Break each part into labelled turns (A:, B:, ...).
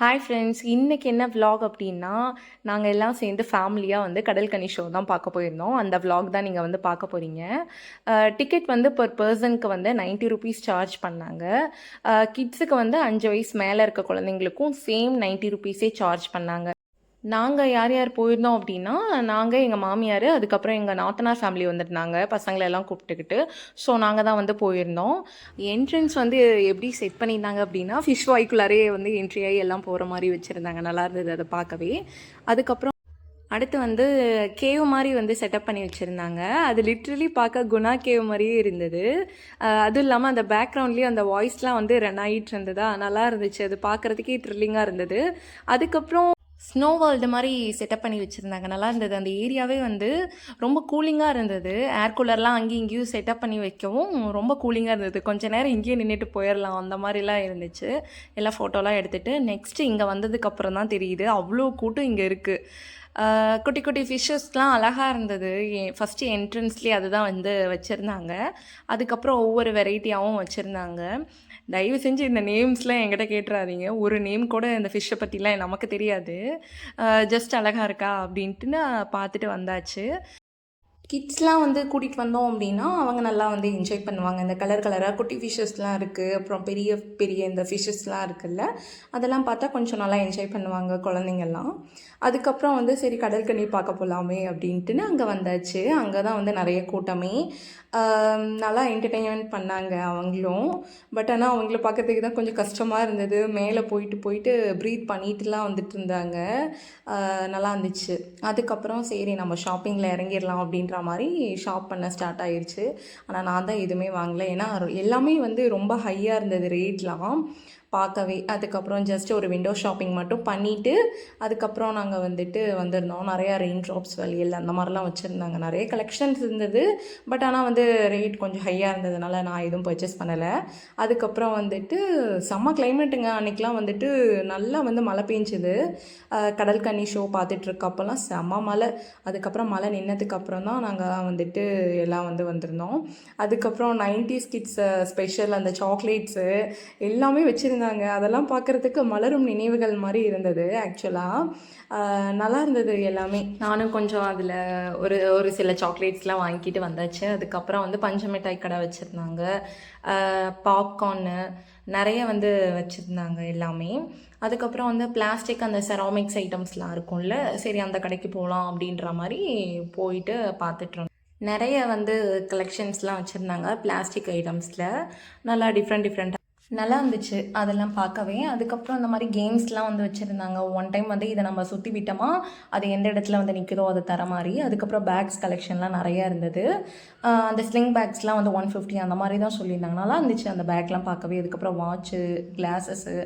A: Hi friends இன்றைக்கி என்ன vlog அப்படின்னா நாங்கள் எல்லாம் சேர்ந்து ஃபேமிலியாக வந்து கடல்கனி ஷோ தான் பார்க்க போயிருந்தோம். அந்த வ்ளாக் தான் நீங்கள் வந்து பார்க்க போகிறீங்க டிக்கெட் வந்து பர் பர்சனுக்கு வந்து 90 ருபீஸ் சார்ஜ் பண்ணாங்க. கிட்ஸுக்கு வந்து அஞ்சு வயசு மேலே இருக்க குழந்தைங்களுக்கும் சேம் 90 ருபீஸே சார்ஜ் பண்ணாங்க. நாங்கள் யார் யார் போயிருந்தோம் அப்படின்னா நாங்கள் எங்கள் மாமியார் அதுக்கப்புறம் எங்கள் நாத்தனார் ஃபேமிலி வந்துருந்தாங்க பசங்களை எல்லாம் கூப்பிட்டுக்கிட்டு. ஸோ நாங்கள் தான் வந்து போயிருந்தோம். என்ட்ரன்ஸ் வந்து எப்படி செட் பண்ணியிருந்தாங்க அப்படின்னா ஃபிஷ் வாய்க்குள்ளாரே வந்து என்ட்ரி ஆகி எல்லாம் போகிற மாதிரி வச்சுருந்தாங்க. நல்லா இருந்தது அதை பார்க்கவே. அதுக்கப்புறம் அடுத்து வந்து கேவ் மாதிரி வந்து செட்டப் பண்ணி வச்சுருந்தாங்க. அது லிட்ரலி பார்க்க குணா கேவ் மாதிரியே இருந்தது. அதுவும் இல்லாமல் அந்த பேக்ரவுண்ட்லேயும் அந்த வாய்ஸ்லாம் வந்து ரன் ஆகிட்டு இருந்ததா? நல்லா இருந்துச்சு. அது பார்க்குறதுக்கே த்ரில்லிங்காக இருந்தது. அதுக்கப்புறம் ஸ்னோ வேர்ல்டு மாதிரி செட்டப் பண்ணி வச்சுருந்தாங்க. நல்லா இருந்தது. அந்த ஏரியாவே வந்து ரொம்ப கூலிங்காக இருந்தது. ஏர் கூலர்லாம் அங்கேயும் இங்கேயும் செட்டப் பண்ணி வைக்கவும் ரொம்ப கூலிங்காக இருந்தது. கொஞ்சம் நேரம் இங்கேயே நின்றுட்டு போயிடலாம் அந்த மாதிரிலாம் இருந்துச்சு. எல்லாம் ஃபோட்டோலாம் எடுத்துகிட்டு நெக்ஸ்ட்டு இங்கே வந்ததுக்கப்புறம் தான் தெரியுது. அவ்வளோ கூட்டம் இங்கே இருக்குது குட்டி குட்டி ஃபிஷ்ஷஸ்லாம் அழகாக இருந்தது. ஃபஸ்ட்டு என்ட்ரன்ஸ்லேயே அதுதான் வந்து வச்சுருந்தாங்க. அதுக்கப்புறம் ஒவ்வொரு வெரைட்டியாகவும் வச்சுருந்தாங்க. தயவு செஞ்சு இந்த நேம்ஸ்லாம் என்கிட்ட கேட்டுறாதீங்க. ஒரு நேம் கூட இந்த ஃபிஷ்ஷை பற்றிலாம் நமக்கு தெரியாது. ஜஸ்ட் அழகாக இருக்கா அப்படின்ட்டு நான் பார்த்துட்டு வந்தாச்சு. கிட்ஸ்லாம் வந்து கூட்டிகிட்டு வந்தோம் அப்படின்னா அவங்க நல்லா வந்து என்ஜாய் பண்ணுவாங்க. இந்த கலர் கலராக குட்டி ஃபிஷ்ஷஸ்லாம் இருக்குது அப்புறம் பெரிய பெரிய இந்த ஃபிஷஸ்லாம் இருக்குல்ல அதெல்லாம் பார்த்தா கொஞ்சம் நல்லா என்ஜாய் பண்ணுவாங்க குழந்தைங்கள்லாம். அதுக்கப்புறம் வந்து சரி கடற்கனி பார்க்க போகலாமே அப்படின்ட்டுன்னு அங்கே வந்தாச்சு. அங்கே தான் வந்து நிறைய கூட்டமே. நல்லா என்டர்டெயின்மெண்ட் பண்ணாங்க அவங்களும். பட் ஆனால் அவங்கள பார்க்கறதுக்கு தான் கொஞ்சம் கஷ்டமாக இருந்தது. மேலே போயிட்டு போயிட்டு ப்ரீத் பண்ணிட்டுலாம் வந்துட்டு இருந்தாங்க. நல்லா இருந்துச்சு. அதுக்கப்புறம் சரி நம்ம ஷாப்பிங்கில் இறங்கிடலாம் அப்படின்ற மாதிரி ஷாப் பண்ண ஸ்டார்ட் ஆயிடுச்சு ஆனால் நான் தான் எதுவுமே வாங்கல. ஏன்னா எல்லாமே வந்து ரொம்ப ஹையாக இருந்தது ரேட்லாம் பார்க்கவே. அதுக்கப்புறம் ஜஸ்ட் ஒரு விண்டோ ஷாப்பிங் மட்டும் பண்ணிவிட்டு அதுக்கப்புறம் நாங்கள் வந்துட்டு வந்திருந்தோம். நிறையா ரெயின் ட்ராப்ஸ் வழியில் அந்த மாதிரிலாம் வச்சுருந்தாங்க. நிறைய கலெக்ஷன்ஸ் இருந்தது. பட் ஆனால் வந்து ரேட் கொஞ்சம் ஹையாக இருந்ததுனால நான் எதுவும் பர்ச்சேஸ் பண்ணலை. அதுக்கப்புறம் வந்துட்டு செம்ம கிளைமேட்டுங்க அன்றைக்கெலாம் வந்துட்டு நல்லா வந்து மழை பெஞ்சுது. கடல்கன்னி ஷோ பார்த்துட்ருக்கப்பெல்லாம் செம்ம மழை. அதுக்கப்புறம் மழை நின்னதுக்கப்புறம் தான் நாங்கள் வந்துட்டு எல்லாம் வந்து வந்திருந்தோம். அதுக்கப்புறம் நைன்டிஸ் ஸ்கிட்ஸ் ஸ்பெஷல் அந்த சாக்லேட்ஸு எல்லாமே வச்சுருந்தாங்க அதெல்லாம் பார்க்குறதுக்கு மலரும் நினைவுகள் மாதிரி இருந்தது ஆக்சுவலாக நல்லா இருந்தது எல்லாமே. நானும் கொஞ்சம் அதில் ஒரு ஒரு சில சாக்லேட்ஸ்லாம் வாங்கிட்டு வந்தாச்சு. அதுக்கப்புறம் வந்து பஞ்ச மிட்டாய் கடை வச்சுருந்தாங்க. பாப்கார்னு நிறைய வந்து வச்சுருந்தாங்க எல்லாமே. அதுக்கப்புறம் வந்து பிளாஸ்டிக் அந்த செராமிக்ஸ் ஐட்டம்ஸ்லாம் இருக்கும்ல சரி அந்த கடைக்கு போகலாம் அப்படின்ற மாதிரி போயிட்டு பார்த்துட்ருந்தோம் நிறைய வந்து கலெக்ஷன்ஸ்லாம் வச்சுருந்தாங்க பிளாஸ்டிக் ஐட்டம்ஸில் நல்லா டிஃப்ரெண்ட் டிஃப்ரெண்ட் நல்லா இருந்துச்சு. அதெல்லாம் பார்க்கவே. அதுக்கப்புறம் அந்த மாதிரி கேம்ஸ்லாம் வந்து வச்சுருந்தாங்க. ஒன் டைம் வந்து இதை நம்ம சுற்றி விட்டோமா அது எந்த இடத்துல வந்து நிற்கிறோ அதை தர மாதிரி. அதுக்கப்புறம் பேக்ஸ் கலெக்ஷன்லாம் நிறையா இருந்தது. அந்த ஸ்லிங் பேக்ஸ்லாம் வந்து ஒன் ஃபிஃப்டி அந்த மாதிரி தான் சொல்லியிருந்தாங்க. நல்லா இருந்துச்சு அந்த பேக்லாம் பார்க்கவே. அதுக்கப்புறம் வாட்ச்சு கிளாஸஸ்ஸு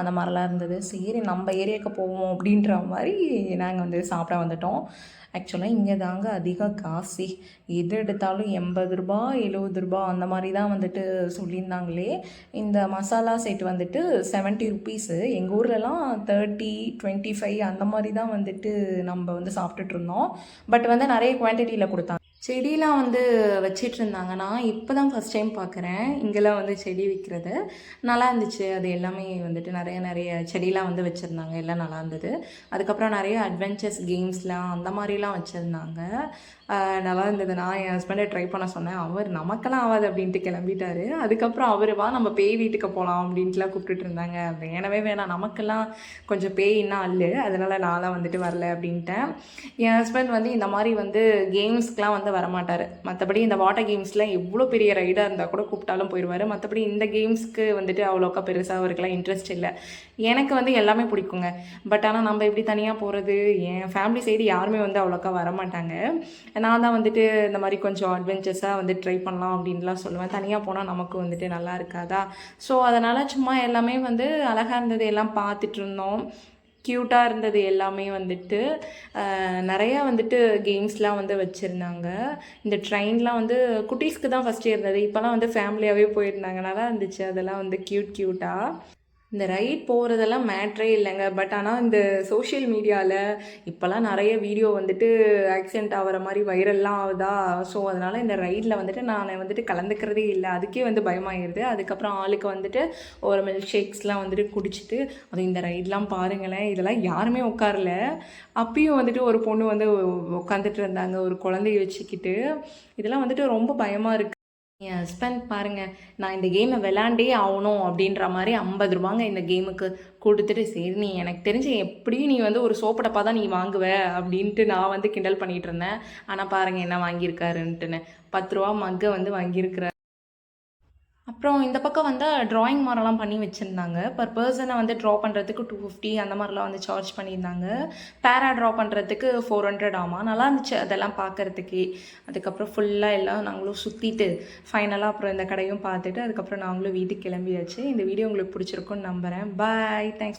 A: அந்த மாதிரிலாம் இருந்தது. சரி நம்ம ஏரியாவுக்கு போவோம் அப்படின்ற மாதிரி நாங்கள் வந்து சாப்பிட வந்துட்டோம். ஆக்சுவலாக இங்கே தாங்க அதிகம் காசு. எது எடுத்தாலும் எண்பது ரூபா எழுபது ரூபா அந்த மாதிரி தான் வந்துட்டு சொல்லியிருந்தாங்களே. இந்த மசாலா செட் வந்துட்டு செவன்ட்டி ருபீஸு எங்கள் ஊர்லலாம் தேர்ட்டி டுவெண்ட்டி ஃபைவ் அந்த மாதிரி தான் வந்துட்டு நம்ம வந்து சாப்பிட்டுட்டு இருந்தோம். பட் வந்து நிறைய குவான்டிட்டியில் கொடுத்தாங்க. செடியெலாம் வந்து வச்சிட்டு இருந்தாங்க நான் இப்போ தான் ஃபஸ்ட் டைம் பார்க்குறேன் இங்கெல்லாம் வந்து செடி விற்கிறது நல்லா இருந்துச்சு. அது எல்லாமே வந்துட்டு நிறைய நிறைய செடியெலாம் வந்து வச்சுருந்தாங்க. எல்லாம் நல்லா இருந்தது. அதுக்கப்புறம் நிறைய அட்வென்ச்சர்ஸ் கேம்ஸ்லாம் அந்த மாதிரிலாம் வச்சுருந்தாங்க. நல்லா இருந்தது. நான் என் ஹஸ்பண்டை ட்ரை பண்ண சொன்னேன். அவர் நமக்கெல்லாம் ஆகாது அப்படின்ட்டு கிளம்பிட்டாரு. அதுக்கப்புறம் அவர் வா நம்ம பேய் வீட்டுக்கு போகலாம் அப்படின்ட்டுலாம் கூப்பிட்டுட்டு இருந்தாங்க. வேணவே வேணாம். நமக்கெல்லாம் கொஞ்சம் பேயின்னா அல்லு. அதனால் நான்லாம் வந்துட்டு வரல அப்படின்ட்டேன். என் ஹஸ்பண்ட் வந்து இந்த மாதிரி வந்து கேம்ஸ்க்கெலாம் வந்து வரமாட்டார். மற்றபடி இந்த வாட்டர் கேம்ஸில் எவ்வளோ பெரிய ரைடாக இருந்தால் கூட கூப்பிட்டாலும் போயிடுவார் மற்றபடி இந்த கேம்ஸ்க்கு வந்துட்டு அவ்வளோக்கா பெருசாக அவருக்கெல்லாம் இன்ட்ரெஸ்ட் இல்லை. எனக்கு வந்து எல்லாமே பிடிக்குங்க. பட் ஆனால் நம்ம எப்படி தனியாக போகிறது என் ஃபேமிலி சைடு யாருமே வந்து அவ்வளோக்கா வரமாட்டாங்க. நான் தான் வந்துட்டு இந்த மாதிரி கொஞ்சம் அட்வென்ச்சர்ஸாக வந்து ட்ரை பண்ணலாம் அப்படின்லாம் சொல்லுவேன். தனியாக போனால் நமக்கு வந்துட்டு நல்லா இருக்காதா? ஸோ அதனால் சும்மா எல்லாமே வந்து அழகாக இருந்தது எல்லாம் பார்த்துட்டு இருந்தோம். க்யூட்டாக இருந்தது எல்லாமே வந்துட்டு. நிறையா வந்துட்டு கேம்ஸ்லாம் வந்து வச்சுருந்தாங்க. இந்த ட்ரெயின்லாம் வந்து குட்டீஸ்க்கு தான் ஃபஸ்ட்டு இருந்தது. இப்போலாம் வந்து ஃபேமிலியாகவே போயிருந்தாங்க. நல்லா இருந்துச்சு. அதெல்லாம் வந்து க்யூட் க்யூட்டாக இந்த ரைட் போகிறதெல்லாம் மேட்ரே இல்லைங்க. பட் ஆனால் இந்த சோஷியல் மீடியாவில் இப்போல்லாம் நிறைய வீடியோ வந்துட்டு ஆக்சிடென்ட் ஆகிற மாதிரி வைரல்லாம் ஆகுதா? ஸோ அதனால் இந்த ரைடில் வந்துட்டு நான் வந்துட்டு கலந்துக்கிறதே இல்லை. அதுக்கே வந்து பயமாயிருது. அதுக்கப்புறம் ஆளுக்கு வந்துட்டு ஒரு மில்க் ஷேக்ஸ்லாம் வந்துட்டு குடிச்சிட்டு அது இந்த ரைட்லாம் பாருங்களேன். இதெல்லாம் யாருமே உட்காரல. அப்பயும் வந்துட்டு ஒரு பொண்ணு வந்து உட்காந்துட்டு இருந்தாங்க. ஒரு குழந்தைய வச்சுக்கிட்டு. இதெல்லாம் வந்துட்டு ரொம்ப பயமாக இருக்குது என் ஹஸ்பண்ட் பாருங்கள் நான் இந்த கேமை விளாண்டே ஆகணும் அப்படின்ற மாதிரி ஐம்பது ரூபாங்க இந்த கேமுக்கு கொடுத்துட்டு சரி நீ எனக்கு தெரிஞ்சு எப்படியும் நீ வந்து ஒரு சோப்படப்பா தான் நீ வாங்குவ அப்படின்ட்டு நான் வந்து கிண்டல் பண்ணிகிட்ருந்தேன் இருந்தேன். ஆனால் பாருங்கள் என்ன வாங்கியிருக்காருன்ட்டுன்னு. பத்து ரூபா மக்கை வந்து வாங்கியிருக்கிறார். அப்புறம் இந்த பக்கம் வந்து ட்ராயிங் மாதிரிலாம் பண்ணி வச்சுருந்தாங்க. பர் பர்சனை வந்து ட்ரா பண்ணுறதுக்கு டூ ஃபிஃப்டி அந்த மாதிரிலாம் வந்து சார்ஜ் பண்ணியிருந்தாங்க. பேரா ட்ரா பண்ணுறதுக்கு ஃபோர் ஹண்ட்ரட் ஆமாம் நல்லா இருந்துச்சு அதெல்லாம் பார்க்குறதுக்கே அதுக்கப்புறம் ஃபுல்லாக எல்லாம் நாங்களும் சுற்றிட்டு ஃபைனலாக அப்புறம் இந்த கடையும் பார்த்துட்டு அதுக்கப்புறம் நாங்களும் வீட்டுக்கு கிளம்பியாச்சு. இந்த வீடியோ உங்களுக்கு பிடிச்சிருக்குன்னு நம்புகிறேன் பாய் தேங்க்ஸ்